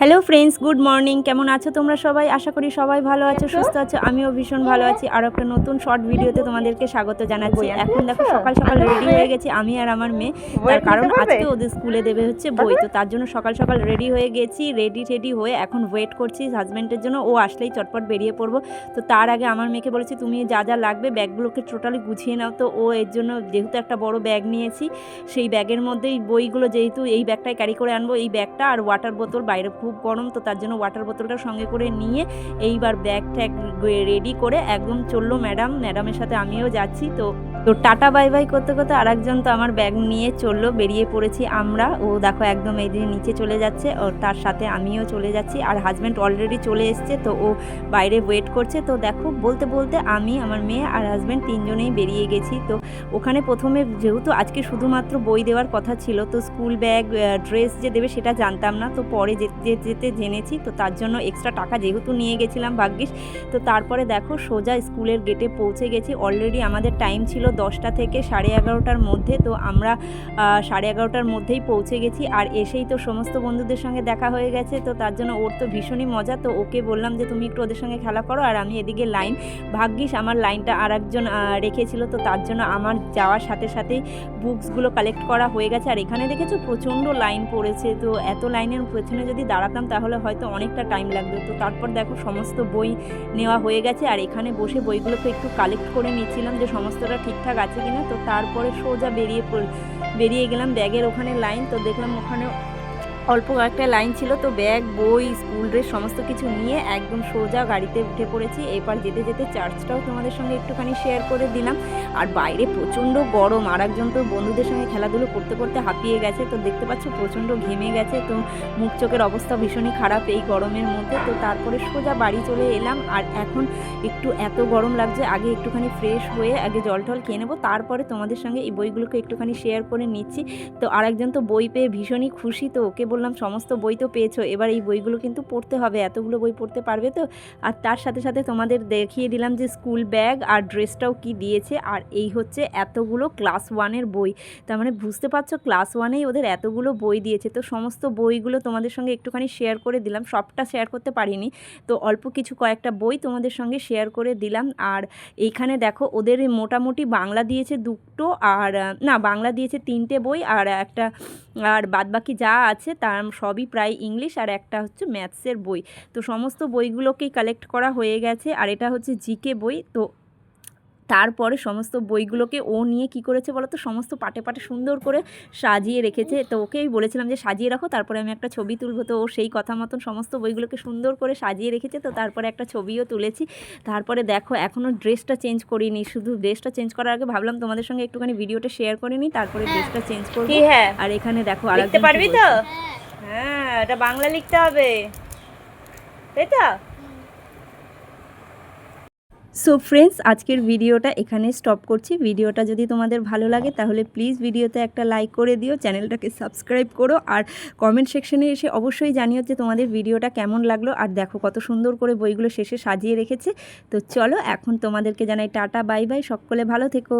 Hello friends good morning কেমন আছো তোমরা সবাই? আশা করি সবাই ভালো আছো সুস্থ আছো। আমিও ভীষণ ভালো আছি। আর একটা নতুন শর্ট ভিডিওতে তোমাদেরকে স্বাগত জানাচ্ছি। এখন দেখো সকাল সকাল রেডি হয়ে গেছি। আমি আর আমার মেয়ে। তার কারণ আজকে ওদের স্কুলে দেবে হচ্ছে বই। তো তার জন্য সকাল সকাল রেডি হয়ে গেছি। রেডি টেডি হয়ে এখন ওয়েট করছি হাজব্যান্ডের জন্য। ও আসলেই চটপট বেরিয়ে পড়ব। তো তার আগে আমার মেয়েকে বলেছি তুমি যা যা লাগবে ব্যাগগুলোকে টোটালি গুছিয়ে নাও। তো ও এর জন্য যেহেতু একটা বড় ব্যাগ নিয়েছি সেই ব্যাগের মধ্যেই বইগুলো যেহেতু এই ব্যাগটাই ক্যারি করে আনব এই ব্যাগটা আর ওয়াটার বোতল বাইরে খুব গরম, তো তার জন্য ওয়াটার বোতলটা সঙ্গে করে নিয়ে এইবার ব্যাগ ট্যাগ রেডি করে একদম চলল ম্যাডাম ম্যাডামের সাথে আমিও যাচ্ছি, তো তো টাটা, বাই বাই করতে করতে আরেকজন তো আমার ব্যাগ নিয়ে চলল, বেরিয়ে পড়েছি আমরা। ও দেখো একদম এই দিকে নিচে চলে যাচ্ছে, ও তার সাথে আমিও চলে যাচ্ছি আর হাজব্যান্ড অলরেডি চলে এসছে, তো ও বাইরে ওয়েট করছে। তো দেখো, বলতে বলতে আমি, আমার মেয়ে আর হাজব্যান্ড তিনজনেই বেরিয়ে গেছি। তো ওখানে প্রথমে যেহেতু আজকে শুধুমাত্র বই দেওয়ার কথা ছিল, তো স্কুল ব্যাগ ড্রেস যে দেবে সেটা জানতাম না। তো পরে যেতে যেতে জেনেছি, তো তার জন্য এক্সট্রা টাকা যেহেতু নিয়ে গেছিলাম ভাগ্যিস। তো তারপরে দেখো সোজা স্কুলের গেটে পৌঁছে গেছি। অলরেডি আমাদের টাইম ছিল দশটা থেকে সাড়ে এগারোটার মধ্যে, তো আমরা সাড়ে এগারোটার মধ্যেই পৌঁছে গেছি। আর এসেই তো সমস্ত বন্ধুদের সঙ্গে দেখা হয়ে গেছে, তো তার জন্য ওর তো ভীষণই মজা। তো ওকে বললাম যে, তুমি একটু ওদের সঙ্গে খেলা করো, আর আমি এদিকে লাইন ভাগ্যিস আমার লাইনটা আর একজন রেখেছিল, তো তার জন্য আমার যাওয়ার সাথে সাথেই বুকসগুলো কালেক্ট করা হয়ে গেছে। আর এখানে দেখেছ প্রচণ্ড লাইন পড়েছে, তো এত লাইনের পেছনে যদি দাঁড়াতাম তাহলে হয়তো অনেকটা টাইম লাগতো। তো তারপর দেখো সমস্ত বই নেওয়া হয়ে গেছে, আর এখানে বসে বইগুলোকে একটু কালেক্ট করে নিচ্ছিলাম যে, সমস্তটা ঠিকঠাক আছে কিনা, তো তারপরে সোজা বেরিয়ে পড়, বেরিয়ে গেলাম ব্যাগের ওখানে লাইন, তো দেখলাম ওখানে অল্প একটা লাইন ছিল, তো ব্যাগ, বই, স্কুল ড্রেস সমস্ত কিছু নিয়ে একদম সোজা গাড়িতে উঠে পড়েছি। এরপর যেতে যেতে চার্চটাও তোমাদের সঙ্গে একটুখানি শেয়ার করে দিলাম। আর বাইরে প্রচণ্ড গরম, আর একজন তো বন্ধুদের সঙ্গে খেলাধুলো করতে করতে হাঁপিয়ে গেছে, তো দেখতে পাচ্ছ প্রচণ্ড ঘেমে গেছে, তো মুখ চোখের অবস্থা ভীষণই খারাপ এই গরমের মধ্যে। তো তারপরে সোজা বাড়ি চলে এলাম, আর এখন একটু এত গরম লাগছে, আগে একটুখানি ফ্রেশ হয়ে আগে জল টল খেয়ে নেব, তারপরে তোমাদের সঙ্গে এই বইগুলোকে একটুখানি শেয়ার করে নিচ্ছি। তো আরেকজন তো বই পেয়ে ভীষণই খুশি, তো ওকে বললাম, সমস্ত বই তো পেয়েছ, এবার এই বইগুলো কিন্তু পড়তে হবে, এতগুলো বই পড়তে পারবে তো? আর তার সাথে সাথে তোমাদের দেখিয়ে দিলাম যে স্কুল ব্যাগ আর ড্রেসটাও কি দিয়েছে, আর এই হচ্ছে এতগুলো ক্লাস ওয়ানের বই। তার মানে বুঝতে পারছ, ক্লাস ওয়ানেই ওদের এতগুলো বই দিয়েছে, তো সমস্ত বইগুলো তোমাদের সঙ্গে একটুখানি শেয়ার করে দিলাম, সবটা শেয়ার করতে পারিনি, তো অল্প কিছু কয়েকটা বই তোমাদের সঙ্গে শেয়ার করে দিলাম, আর এইখানে দেখো ওদের মোটামুটি বাংলা দিয়েছে দুটো আর না, বাংলা দিয়েছে তিনটে বই আর একটা, আর বাদবাকি যা আছে তার সবই প্রায় ইংলিশ আর একটা হচ্ছে ম্যাথসের বই। তো সমস্ত বইগুলোকেই কালেক্ট করা হয়ে গেছে। আর এটা হচ্ছে জিকে বই। তো তারপরে সমস্ত বইগুলোকে ও নিয়ে কি করেছে বলো তো সমস্ত পাটে পাটে সুন্দর করে সাজিয়ে রেখেছে। তো ওকেই বলেছিলাম যে সাজিয়ে রাখো তারপরে আমি একটা ছবি তুলবো। তো ও সেই কথা মতন সমস্ত বইগুলোকে সুন্দর করে সাজিয়ে রেখেছে। তো তারপরে একটা ছবিও তুলেছি। তারপরে দেখো এখনও ড্রেসটা চেঞ্জ করিনি। শুধু ড্রেসটা চেঞ্জ করার আগে ভাবলাম তোমাদের সঙ্গে একটুখানি ভিডিওটা শেয়ার করে নিই। তারপরে ড্রেসটা চেঞ্জ করব। হ্যাঁ। আর এখানে দেখো কি পারবি তো? হ্যাঁ এটা বাংলা লিখতে হবে। তাই তো? সো ফ্রেন্ডস আজকের ভিডিওটা এখানে স্টপ করছি। ভিডিওটা যদি তোমাদের ভালো লাগে, তাহলে প্লিজ ভিডিওতে একটা লাইক করে দিও চ্যানেলটাকে সাবস্ক্রাইব করো, আর কমেন্ট সেকশনে এসে অবশ্যই জানিও যে তোমাদের ভিডিওটা কেমন লাগল, আর দেখো কত সুন্দর করে বইগুলো শেষে সাজিয়ে রেখেছে। তো চলো, এখন তোমাদেরকে জানাই টাটা বাই বাই সকলে ভালো থেকো।